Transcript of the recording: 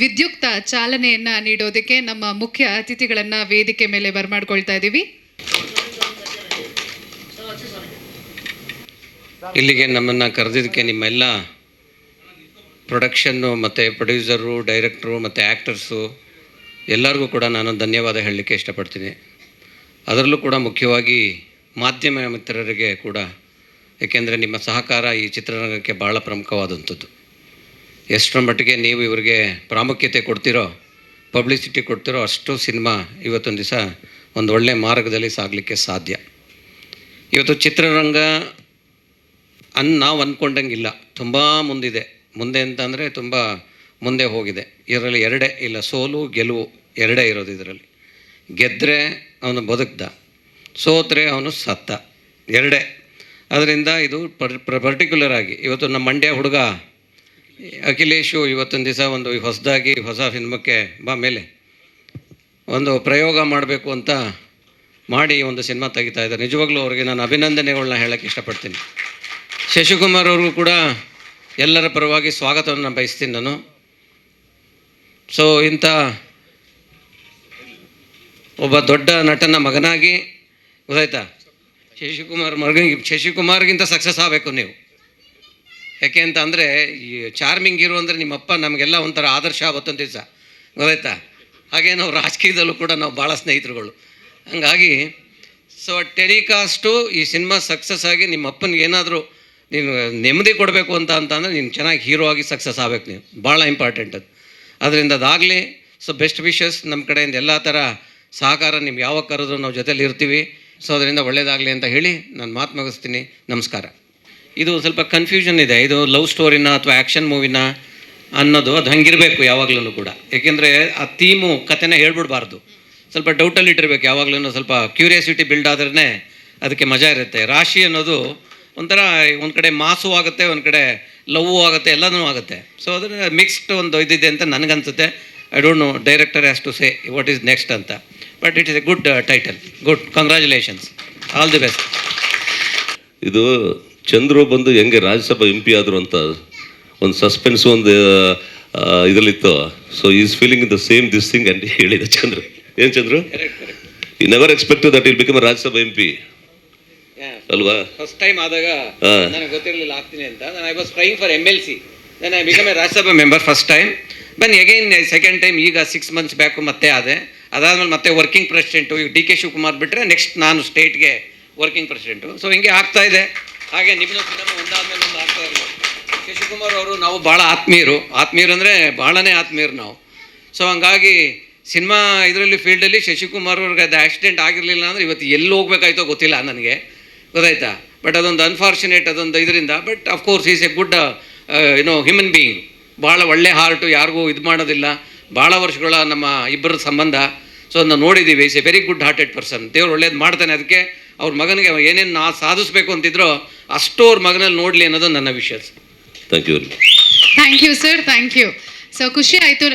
ವಿದ್ಯುಕ್ತ ಚಾಲನೆಯನ್ನ ನೀಡೋದಕ್ಕೆ ನಮ್ಮ ಮುಖ್ಯ ಅತಿಥಿಗಳನ್ನ ವೇದಿಕೆ ಮೇಲೆ ಬರ್ಮಾಡ್ಕೊಳ್ತಾ ಇದ್ದೀವಿ. ಇಲ್ಲಿಗೆ ನಮ್ಮನ್ನು ಕರೆದಿದ್ದಕ್ಕೆ ನಿಮ್ಮೆಲ್ಲ ಪ್ರೊಡಕ್ಷನ್ನು ಮತ್ತು ಪ್ರೊಡ್ಯೂಸರು ಡೈರೆಕ್ಟ್ರು ಮತ್ತು ಆ್ಯಕ್ಟರ್ಸು ಎಲ್ಲರಿಗೂ ಕೂಡ ನಾನು ಧನ್ಯವಾದ ಹೇಳಲಿಕ್ಕೆ ಇಷ್ಟಪಡ್ತೀನಿ. ಅದರಲ್ಲೂ ಕೂಡ ಮುಖ್ಯವಾಗಿ ಮಾಧ್ಯಮ ಮಿತ್ರರಿಗೆ ಕೂಡ, ಏಕೆಂದರೆ ನಿಮ್ಮ ಸಹಕಾರ ಈ ಚಿತ್ರರಂಗಕ್ಕೆ ಭಾಳ ಪ್ರಮುಖವಾದಂಥದ್ದು. ಎಷ್ಟರ ಮಟ್ಟಿಗೆ ನೀವು ಇವರಿಗೆ ಪ್ರಾಮುಖ್ಯತೆ ಕೊಡ್ತಿರೋ ಪಬ್ಲಿಸಿಟಿ ಕೊಡ್ತಿರೋ, ಅಷ್ಟು ಸಿನಿಮಾ ಇವತ್ತೊಂದು ದಿವಸ ಒಂದು ಒಳ್ಳೆಯ ಮಾರ್ಗದಲ್ಲಿ ಸಾಗಲಿಕ್ಕೆ ಸಾಧ್ಯ. ಇವತ್ತು ಚಿತ್ರರಂಗ ಅನ್, ನಾವು ಅಂದ್ಕೊಂಡಂಗಿಲ್ಲ ತುಂಬ ಮುಂದಿದೆ. ಮುಂದೆ ಅಂತ ಅಂದರೆ ತುಂಬ ಮುಂದೆ ಹೋಗಿದೆ. ಇದರಲ್ಲಿ ಎರಡೇ, ಇಲ್ಲ ಸೋಲು, ಗೆಲುವು ಎರಡೇ ಇರೋದು ಇದರಲ್ಲಿ. ಗೆದ್ದರೆ ಅವನು ಬದುಕ್ದ. ಸೋತ್ರೆ ಅವನು ಸತ್ತ. ಎರಡೇ. ಅದರಿಂದ ಇದು ಪರ್ ಪರ್ಟಿಕ್ಯುಲರ್ ಆಗಿ ಇವತ್ತು ನಮ್ಮ ಮಂಡ್ಯ ಹುಡುಗ ಅಖಿಲೇಶು ಇವತ್ತೊಂದು ದಿವಸ ಒಂದು ಹೊಸದಾಗಿ ಹೊಸ ಸಿನಿಮಾಕ್ಕೆ ಬಾ ಮೇಲೆ. ಒಂದು ಪ್ರಯೋಗ ಮಾಡಬೇಕು ಅಂತ ಮಾಡಿ ಒಂದು ಸಿನಿಮಾ ತೆಗಿತಾ ಇದ್ದಾರೆ. ನಿಜವಾಗ್ಲೂ ಅವ್ರಿಗೆ ನಾನು ಅಭಿನಂದನೆಗಳನ್ನ ಹೇಳೋಕ್ಕೆ ಇಷ್ಟಪಡ್ತೀನಿ. ಶಶಿಕುಮಾರ್ ಅವರು ಕೂಡ ಎಲ್ಲರ ಪರವಾಗಿ ಸ್ವಾಗತವನ್ನು ಬಯಸ್ತೀನಿ ನಾನು. ಸೊ ಇಂಥ ಒಬ್ಬ ದೊಡ್ಡ ನಟನ ಮಗನಾಗಿ, ಗೊತ್ತಾಯ್ತಾ? ಶಶಿಕುಮಾರ್ ಮಗನಿಗೆ, ಶಶಿಕುಮಾರ್ಗಿಂತ ಸಕ್ಸಸ್ ಆಗಬೇಕು ನೀವು. ಯಾಕೆ ಅಂತ ಅಂದರೆ, ಈ ಚಾರ್ಮಿಂಗ್ ಇರು ಅಂದರೆ ನಿಮ್ಮಪ್ಪ ನಮಗೆಲ್ಲ ಒಂಥರ ಆದರ್ಶ ಅವತ್ತೊಂದು ದಿವಸ. ಗೊತ್ತಾಯ್ತಾ? ಹಾಗೆ ನಾವು ರಾಜಕೀಯದಲ್ಲೂ ಕೂಡ ನಾವು ಭಾಳ ಸ್ನೇಹಿತರುಗಳು. ಹಂಗಾಗಿ, ಸೊ, ಟೆಲಿಕಾಸ್ಟು ಈ ಸಿನಿಮಾ ಸಕ್ಸಸ್ ಆಗಿ ನಿಮ್ಮ ಅಪ್ಪನಿಗೆ ಏನಾದರೂ ನೀನು ನೆಮ್ಮದಿ ಕೊಡಬೇಕು ಅಂತ ಅಂತಂದರೆ ನೀನು ಚೆನ್ನಾಗಿ ಹೀರೋ ಆಗಿ ಸಕ್ಸಸ್ ಆಗಬೇಕು ನೀವು ಭಾಳ ಇಂಪಾರ್ಟೆಂಟ್ ಅದು. ಅದರಿಂದ ಅದಾಗಲಿ, ಸೊ, ಬೆಸ್ಟ್ ವಿಶಸ್ ನಮ್ಮ ಕಡೆಯಿಂದ ಎಲ್ಲ ಥರ ಸಹಕಾರ ನಿಮ್ಗೆ ಯಾವಾಗ ಕರೆದ್ರು ನಾವು ಜೊತೆಯಲ್ಲಿ ಇರ್ತೀವಿ. ಸೊ, ಅದರಿಂದ ಒಳ್ಳೆಯದಾಗಲಿ ಅಂತ ಹೇಳಿ ನಾನು ಮಾತು ಮುಗಿಸ್ತೀನಿ. ನಮಸ್ಕಾರ. ಇದು ಸ್ವಲ್ಪ ಕನ್ಫ್ಯೂಷನ್ ಇದೆ. ಇದು ಲವ್ ಸ್ಟೋರಿನ ಅಥವಾ ಆ್ಯಕ್ಷನ್ ಮೂವಿನ ಅನ್ನೋದು, ಅದು ಹಂಗಿರಬೇಕು ಯಾವಾಗಲೂ ಕೂಡ. ಏಕೆಂದರೆ ಆ ಥೀಮು ಕಥೆನ ಹೇಳ್ಬಿಡ್ಬಾರ್ದು. ಸ್ವಲ್ಪ ಡೌಟಲ್ಲಿ ಇಟ್ಟಿರ್ಬೇಕು ಯಾವಾಗಲೂ ಸ್ವಲ್ಪ ಕ್ಯೂರಿಯಾಸಿಟಿ ಬಿಲ್ಡ್ ಆದ್ರೇ ಅದಕ್ಕೆ ಮಜಾ ಇರುತ್ತೆ. ರಾಶಿ ಅನ್ನೋದು ಒಂಥರ ಒಂದು ಕಡೆ ಮಾಸು ಆಗುತ್ತೆ, ಒಂದು ಕಡೆ ಲವ್ ಆಗುತ್ತೆ ಎಲ್ಲನೂ ಆಗುತ್ತೆ. ಸೊ ಅದರ ಮಿಕ್ಸ್ಡ್ ಒಂದು ಇದಿದೆ ಅಂತ ನನಗನ್ಸುತ್ತೆ. I don't know director has to say what is next ಅಂತ. But it is a good title good congratulations all the best ಇದು ಚಂದ್ರು ಬಂದು ಹೆಂಗೆ ರಾಜ್ಯಸಭಾ ಎಂ ಪಿ ಆದರು ಅಂತ ಒಂದು ಸಸ್ಪೆನ್ಸ್ ಒಂದು ಇದರಲ್ಲಿತ್ತು. So is feeling the same this thing ಅಂತ ಹೇಳಿದ ಚಂದ್ರು. ಏನು Chandru? I never expect that I'll become Rajya Sabha M P ಅಲ್ವಾ? ಫಸ್ಟ್ ಟೈಮ್ ಆದಾಗ ನನಗೆ ಗೊತ್ತಿರಲಿಲ್ಲ ಆಗ್ತೀನಿ ಅಂತ. I was trying for M L C then I become a Rajya Sabha member first time but again second time ಈಗ six months back ಮತ್ತೆ ಆದೆ. ಅದಾದಮೇಲೆ ಮತ್ತೆ ವರ್ಕಿಂಗ್ ಪ್ರೆಸಿಡೆಂಟು ಈಗ ಡಿ ಕೆ ಶಿವಕುಮಾರ್ ಬಿಟ್ಟರೆ ನೆಕ್ಸ್ಟ್ ನಾನು ಸ್ಟೇಟ್ಗೆ ವರ್ಕಿಂಗ್ ಪ್ರೆಸಿಡೆಂಟು ಸೊ ಹಿಂಗೆ ಆಗ್ತಾ ಇದೆ. ಹಾಗೆ ನಿಮ್ಮ ಸಿನಿಮಾ ಒಂದಾದ್ಮೇಲೆ ಒಂದು ಆಗ್ತಾ ಇರಲಿ. ಶಶಿಕುಮಾರ್ ಅವರು ನಾವು ಭಾಳ ಆತ್ಮೀಯರು. ಆತ್ಮೀಯರು ಅಂದರೆ ಭಾಳನೇ ಆತ್ಮೀಯರು ನಾವು. ಸೊ ಹಂಗಾಗಿ ಸಿನಿಮಾ ಇದರಲ್ಲಿ ಫೀಲ್ಡಲ್ಲಿ ಶಶಿಕುಮಾರ್ ಅವ್ರಿಗೆ ಅದು ಆಕ್ಸಿಡೆಂಟ್ ಆಗಿರಲಿಲ್ಲ ಅಂದರೆ ಇವತ್ತು ಎಲ್ಲಿ ಹೋಗ್ಬೇಕಾಯ್ತೋ ಗೊತ್ತಿಲ್ಲ ನನಗೆ. ಗೊತ್ತಾಯ್ತಾ? ಬಟ್ ಅದೊಂದು ಅನ್ಫಾರ್ಚುನೇಟ್ ಅದೊಂದು ಇದರಿಂದ. But of course is a good ಏನೋ ಹ್ಯೂಮನ್ ಬೀಯಿಂಗ್ ಭಾಳ ಒಳ್ಳೆ ಹಾರ್ಟು ಯಾರಿಗೂ ಇದು ಮಾಡೋದಿಲ್ಲ. ಭಾಳ ವರ್ಷಗಳ ನಮ್ಮ ಇಬ್ಬರ ಸಂಬಂಧ. ಸೊ ಅದನ್ನ ನೋಡಿದ್ದೀವಿ is a very good hearted person ದೇವ್ರು ಒಳ್ಳೇದು ಮಾಡ್ತಾನೆ ಅದಕ್ಕೆ. ಅವ್ರ ಮಗನಿಗೆ ಏನೇನು ನಾ ಸಾಧಿಸ್ಬೇಕು ಅಂತಿದ್ರೋ ಅಷ್ಟು ಅವ್ರ ಮಗನಲ್ಲಿ ನೋಡಲಿ ಅನ್ನೋದು ನನ್ನ ವಿಷಯ thank you thank you sir thank you so ಖುಷಿ ಆಯಿತು.